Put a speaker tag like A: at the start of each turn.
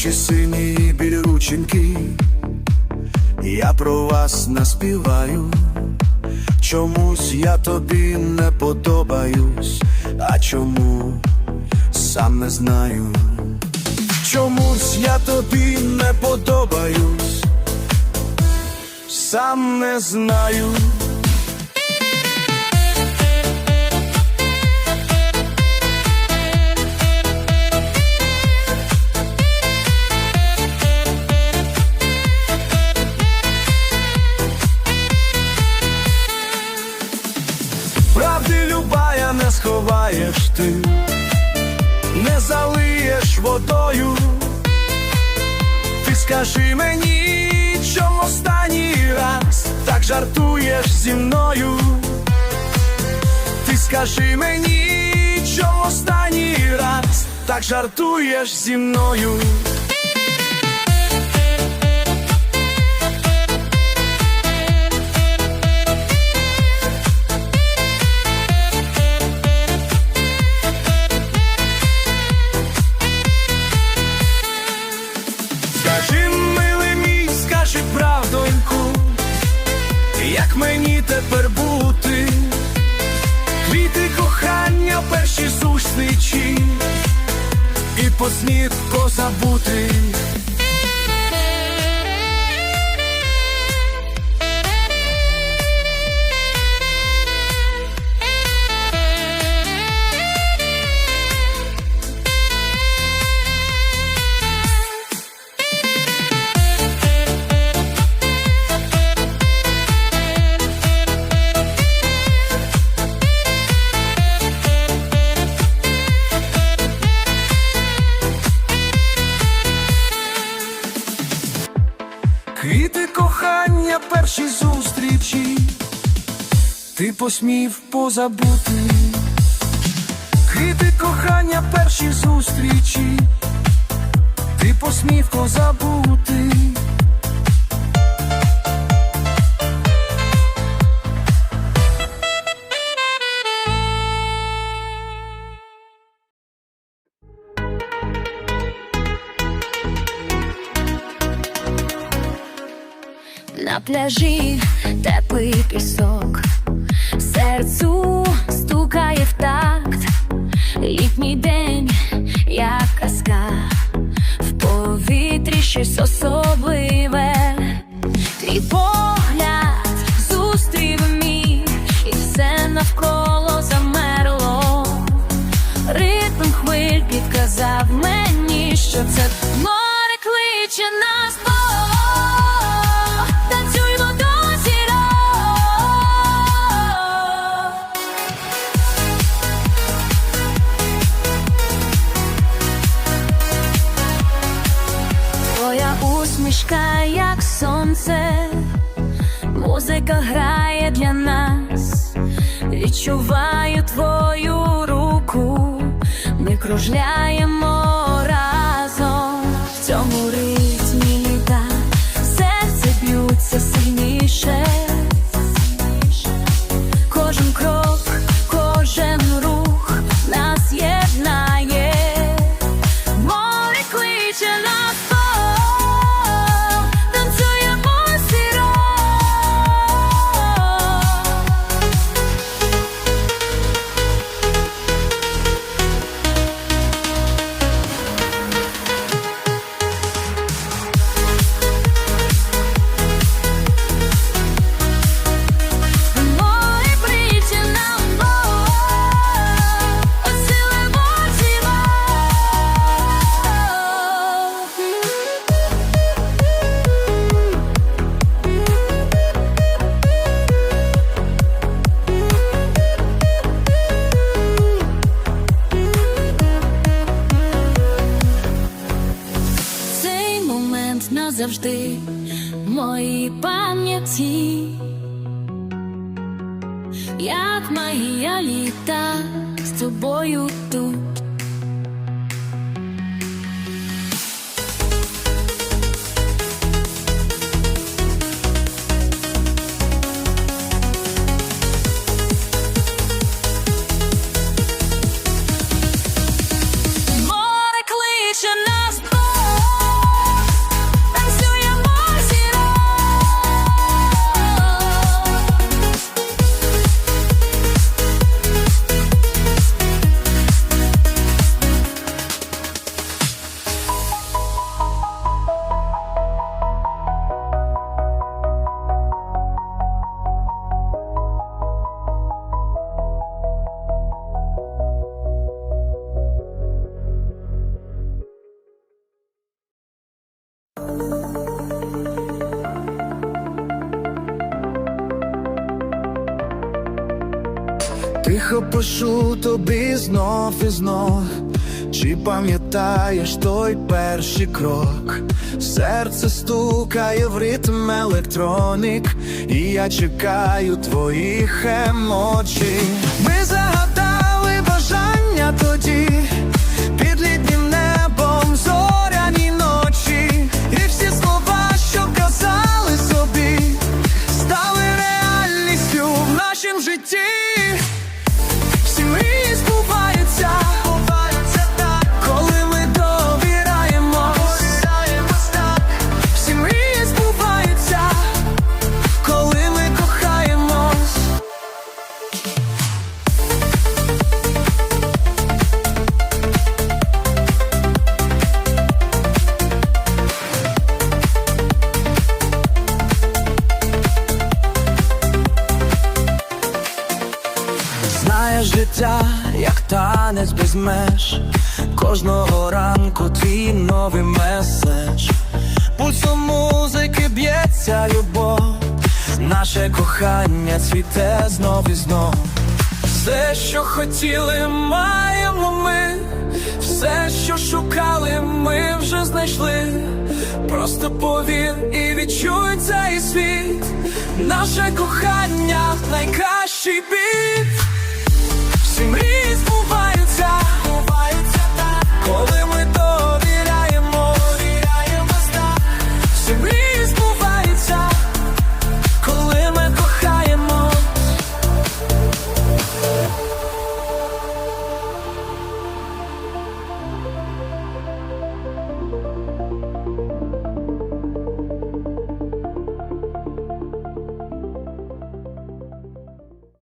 A: очі сині білі рученьки, я про вас наспіваю. Чомусь я тобі не подобаюсь, а чому сам не знаю. Чомусь я тобі не подобаюсь, сам не знаю. Ти, не залиєш водою. Ти скажи мені, чому останній раз так жартуєш зі мною. Ти скажи мені, чому останній раз так жартуєш зі мною. Мені тепер бути? Квіти кохання, перші зустрічі, і посміх позабути. Ти посмів позабути. Квіти кохання, перші зустрічі, ти посмів позабути.
B: На пляжі теплий пісок, навколо замерло. Ритм хвиль підказав мені, що це відчуваю твою руку, ми кружляємо назавжди в моїй пам'яті, як магія літа з тобою тут.
A: Тихо пишу тобі знов і знов. Чи пам'ятаєш той перший крок? Серце стукає в ритм електронік, і я чекаю твоїх емоцій. Ми загадали бажання тоді, під літнім небом зоряні ночі, і всі слова, що казали собі, стали реальністю в нашім житті. Знаєш життя, як танець без меж. Кожного ранку твій новий меседж. Пульсом музики б'ється любов. Наше кохання цвіте знов і знов. Все, що хотіли, маємо ми. Все, що шукали, ми вже знайшли. Просто повір і відчуй цей світ. Наше кохання найкращий біт.